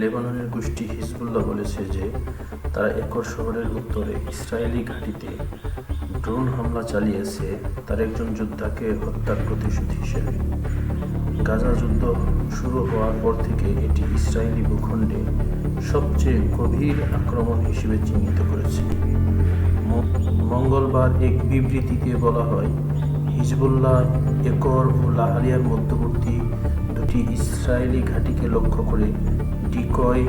লেবাননের গোষ্ঠী হিজবুল্লাহ বলেছে যে, তারা একর শহরের উত্তরে ইসরায়েলি ঘাঁটিতে ড্রোন হামলা চালিয়েছে। তার একজন যোদ্ধাকে হত্যার প্রতিশোধ হিসেবে। গাজা যুদ্ধ শুরু হওয়ার পর থেকে এটি ইসরায়েলি ভূখণ্ডে সবচেয়ে গভীর আক্রমণ হিসেবে চিহ্নিত করেছে। মঙ্গলবার এক বিবৃতিতে বলা হয়, হিজবুল্লাহ একর ও লাহারিয়ার মধ্যবর্তী দুটি ইসরায়েলি ঘাঁটিকে লক্ষ্য করে ডিকয়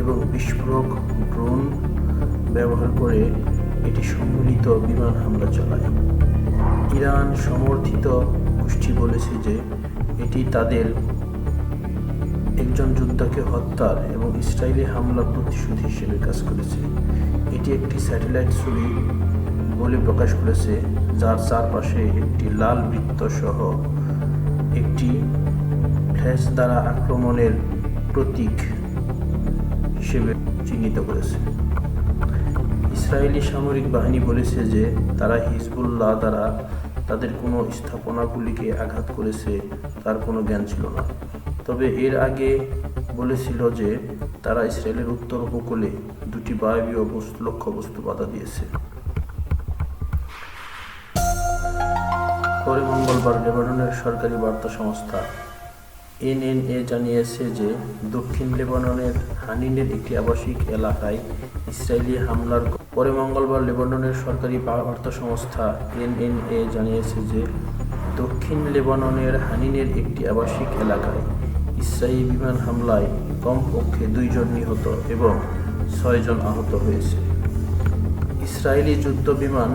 এবং বিস্ফোরক ড্রোন ব্যবহার করে এটি সম্মিলিত বিমান হামলা চালায়। ইরান সমর্থিত গোষ্ঠী বলেছে যে এটি তাদের একজন যোদ্ধাকে হত্যার এবং ইসরায়েলি হামলার প্রতিশোধ হিসেবে কাজ করেছে। এটি একটি স্যাটেলাইট ছবি বলে প্রকাশ করেছে, যার চারপাশে একটি লাল বৃত্ত সহ একটি ফ্ল্যাশ দ্বারা আক্রমণের প্রতীক হিসেবে চিহ্নিত করেছে। ইসরায়েলি সামরিক বাহিনী বলেছে যে তারা হিজবুল্লাহ দ্বারা তাদের কোনো স্থাপনাগুলিকে আঘাত করেছে, তার কোনো জ্ঞান ছিল না। তবে এর আগে বলেছিল যে তারা ইসরায়েলের উত্তর উপকূলে দুটি বায়বীয় বস্তু লক্ষ্যবস্তু বাধা দিয়েছে। পরে মঙ্গলবার লেবাননের সরকারি বার্তা সংস্থা এনএনএ জানিয়েছে যে, দক্ষিণ লেবাননের হানিনের একটি আবাসিক এলাকায় ইসরায়েলি হামলার পরে মঙ্গলবার লেবাননের সরকারি বার্তা সংস্থা এনএনএ জানিয়েছে যে, দক্ষিণ লেবাননের হানিনের একটি আবাসিক এলাকায় ইসরায়েলি বিমান হামলায় কমপক্ষে দুইজন নিহত এবং ছয়জন আহত হয়েছে। ইসরায়েলি যুদ্ধ বিমান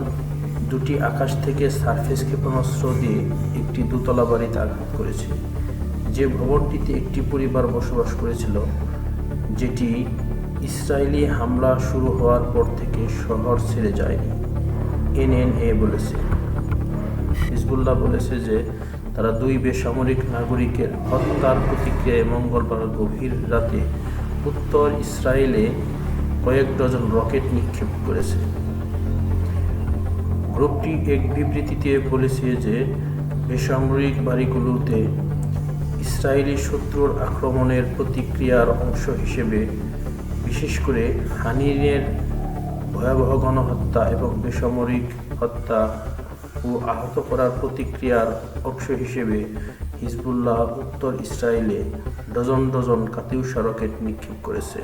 দুটি আকাশ থেকে সারফেস ক্ষেপণাস্ত্র দিয়ে একটি দোতলা বাড়িতে আঘাত করেছে। যে ভবনটিতে একটি পরিবার বসবাস করেছিল, যেটি ইসরায়েলি হামলা শুরু হওয়ার পর থেকে শহর ছেড়ে যায়নি। এনএনএ বলেছে। হিজবুল্লাহ বলেছে যে তারা দুই বেসামরিক নাগরিকের হত্যার প্রতিক্রিয়ায় মঙ্গলবার গভীর রাতে উত্তর ইসরায়েলে কয়েক ডজন রকেট নিক্ষেপ করেছে। গ্রুপটি এক বিবৃতিতে বলেছে যে বেসামরিক বাড়িগুলোতে ইসরায়েলি শত্রুর আক্রমণের প্রতিক্রিয়ার অংশ হিসেবে, বিশেষ করে হানিনের ভয়াবহ গণহত্যা এবং বেসামরিক হত্যা ও আহত করার প্রতিক্রিয়ার অংশ হিসেবে হিজবুল্লাহ উত্তর ইসরায়েলে ডজন ডজন কাতিউসা রকেট নিক্ষেপ করেছে।